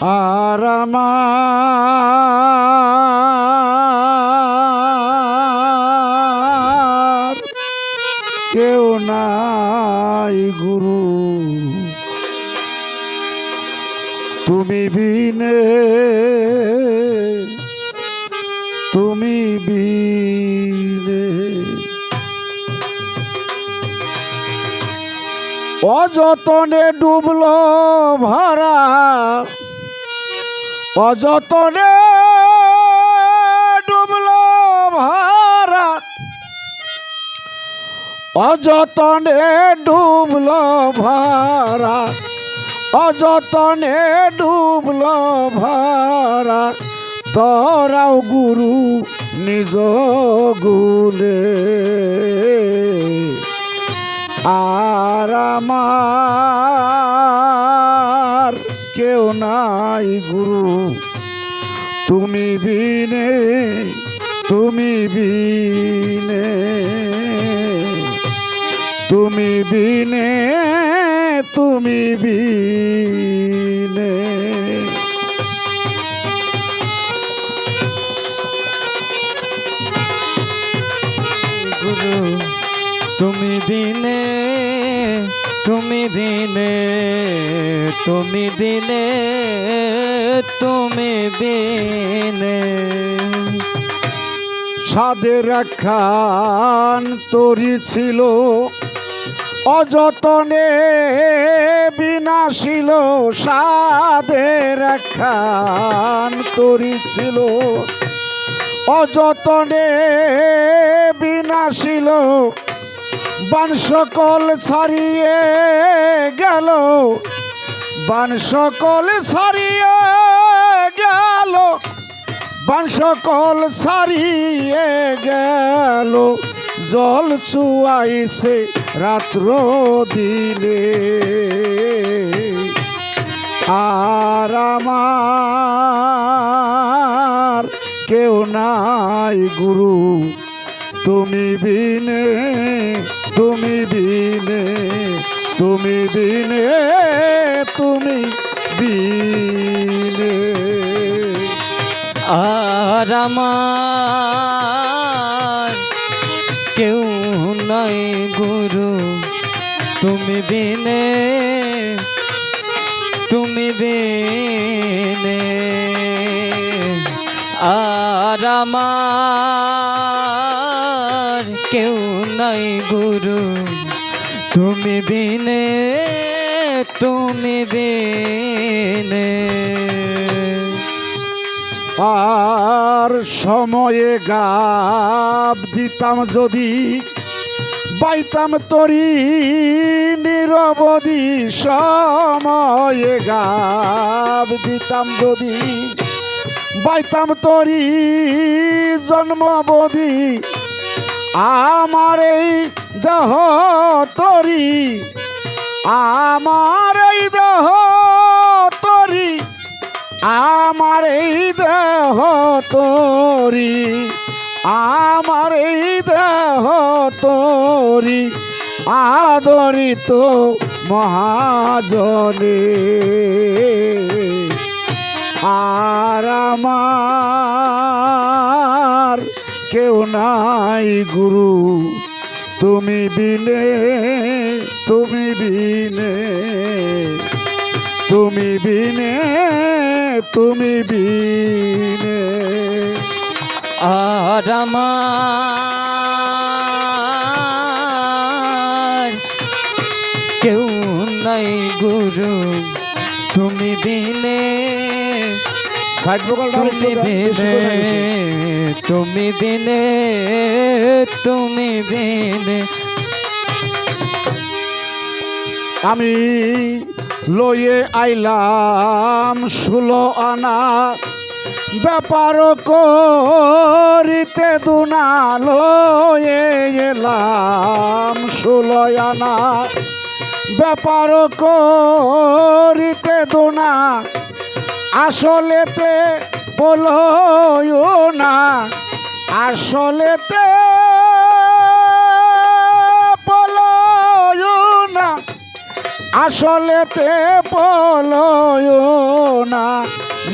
আর আমার কেউ নাই গুরু। তুমি বিনে তুমি বিনে। অযতনে ডুবল ভরা অযতনে ডুবল ভরা। অযতনে ডুবল ভরা। অযতনে ডুবল ভরা। তোরাও গুরু নিজ গুলে। আর কেউ নাই গুরু। তুমি বিনে তুমি বিনে। তুমি বিনে তুমি বিনে। তুমি বিনে। তুমি বিনে তুমি বিনে তুমি বিনে সাদের খান তরি ছিল, অযতনে বিনাশিল সাদের খান তরি ছিল, অযতনে বিনাশিল বান সকল ছাড়িয়ে গেল। বান সকল ছাড়িয়ে গেল। বান সকল ছাড়িয়ে গেল। জল চুয়াইছে রাত্র দিলে আর আমার কেউ নাই গুরু। তুমি বিনে তুমি বিনে তুমি বিনে তুমি বিনে। আর আমার কেউ নাই গুরু, তুমি বিনে তুমি বিনে। আর আমার কেউ নাই গুরু। তুমি বিনে তুমি বিনে। আর সময়ে গাব দিতাম যদি, বাইতাম তরি নিরবধি সময়ে গাব দিতাম যদি, বাইতাম তরি জন্মবধি আমার এই দেহ তরি, আমার এই দেহ তরি, আমার এই দেহ তরি, আমার এই দেহ তরি, আদরিত মহাজনে। আর আমার কেউ নাই, গুরু। তুমি বিনে তুমি বিনে। তুমি বিনে তুমি বিনে। আর আমার কেউ নাই, গুরু। তুমি বিনে। তুমি দিনে তুমি দিনে তুমি বিনে আমি লয়ে আইলাম ষোলো আনা ব্যাপার করিতে দুনা লয়ে এলাম ষোলো আনা ব্যাপার করিতে দুনা আসলেতে বলো না, আসলেতে বলো না, আসলেতে পলয় না,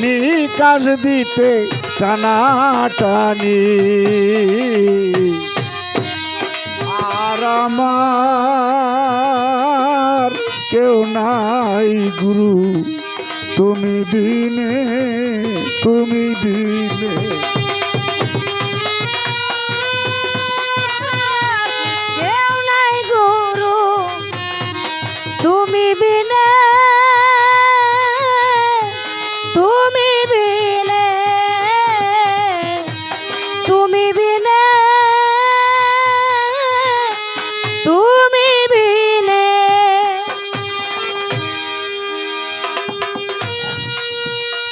নিকাশ দিতে টানাটানি। আর আমার কেউ নাই গুরু। তুমি বিনে তুমি বিনে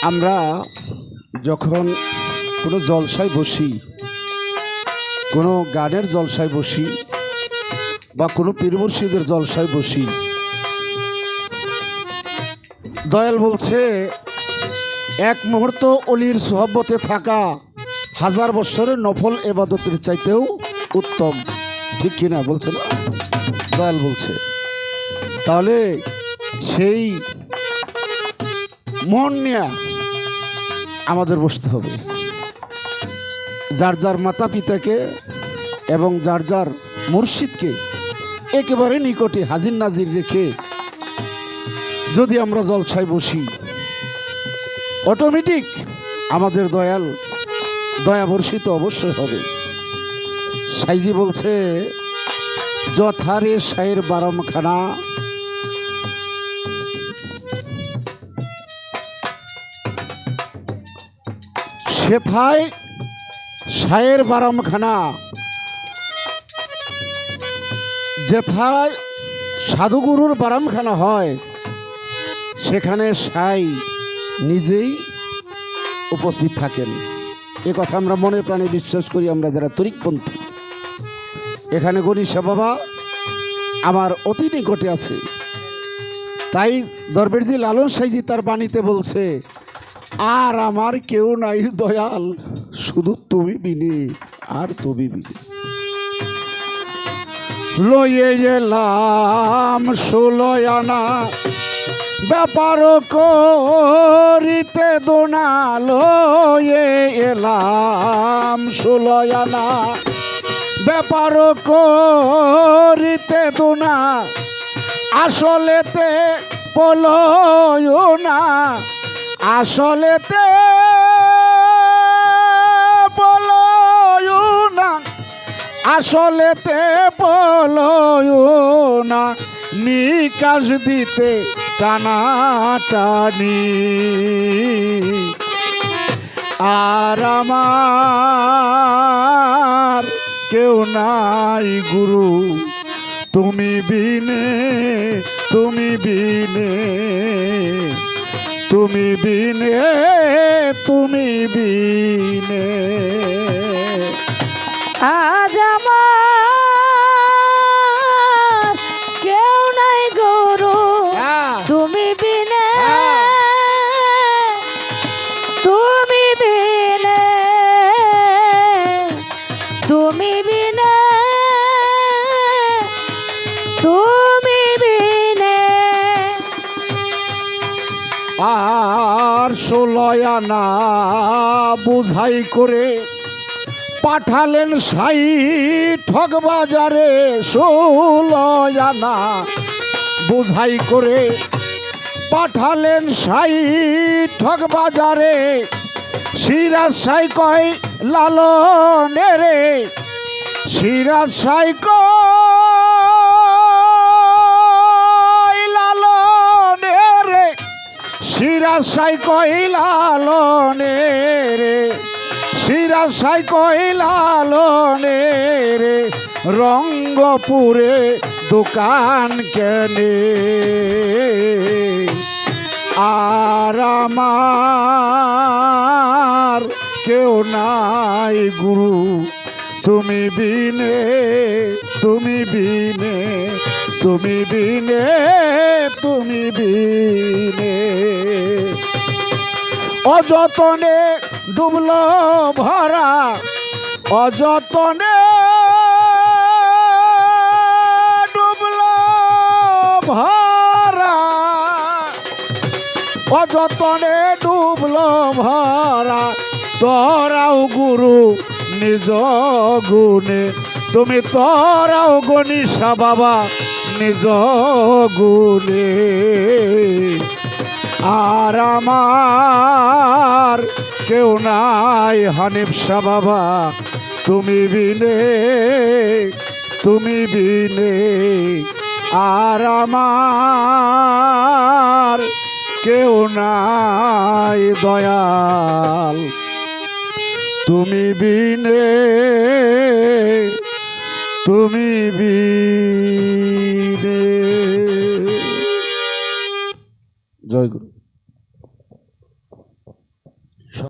আমরা যখন কোনো জলসায় বসি, কোনো গানের জলসায় বসি বা কোনো পীর মুর্শিদের জলসায় বসি, দয়াল বলছে, এক মুহূর্ত অলির সোহব্বতে থাকা হাজার বছরের নফল এবাদতের চাইতেও উত্তম। ঠিক কিনা বলছে না? দয়াল বলছে, তাহলে সেই মন নিয়ে আমাদের বসতে হবে। যার যার মাতা পিতাকে এবং যার যার মুর্শিদকে একেবারে নিকটে হাজির নাজির রেখে যদি আমরা জলসায় বসি অটোমেটিক আমাদের দয়াল দয়াবর্ষিত অবশ্যই হবে। সাইজি বলছে, যথারে সায়ের বারমখানা সেথায় সায়ের বারামখানা, যেথায় সাধুগুরুর বারামখানা হয়, সেখানে সাই নিজেই উপস্থিত থাকেন। এ কথা আমরা মনে প্রাণে বিশ্বাস করি, আমরা যারা তরিকপন্থী। এখানে গণিসা বাবা আমার অতি নিকটে আছে। তাই দরবেরজি লালন সাইজি তার বাণীতে বলছে আর আমার কেউ নাই, দয়াল। শুধু তুমি বিনি আর তুমি বিনি লয়ে এলাম সুলয়ানা ব্যাপার করিতে দোনা, লয়ে এলাম ষোলয়ানা ব্যাপার করিতে দোনা, আসলেতে পলয় না। আসলেতে পলয় না, আসলেতে পলয় না, নিকাশ দিতে টানা টানি আর আমার কেউ নাই গুরু, তুমি বিনে তুমি বিনে। তুমি বিনে তুমি বিনে। আজ আমার আর ষোলয়ানা বুঝাই করে পাঠালেন সাই ঠক বাজারে ষোলয়ানা বুঝাই করে পাঠালেন সাই ঠক বাজারে। সিরাজ সাই কয় লালনে রে সিরাজ সাই কয় সিরাজ সাই কইলালনে রে। সিরাজ সাই কইলালনে রে। রঙ্গপুরে দোকান কেনে। আর আমার কেউ নাই গুরু। তুমি বিনে তুমি বিনে তুমি বিনে তুমি বিনে। অযতনে ডুবল ভরা, অযতনে ডুবল ভরা। অযতনে ডুবলো ভরা তোরাও গুরু নিজ গুণে তুমি তোরাও গণিসা বাবা, নিজ গুণে। আর আমার কেউ নাই হানিফ শাহ বাবা, তুমি বিনে তুমি বিনে। আর আমার কেউ নাই দয়াল, তুমি বিনে। তুমি বিনে জয় গুরু।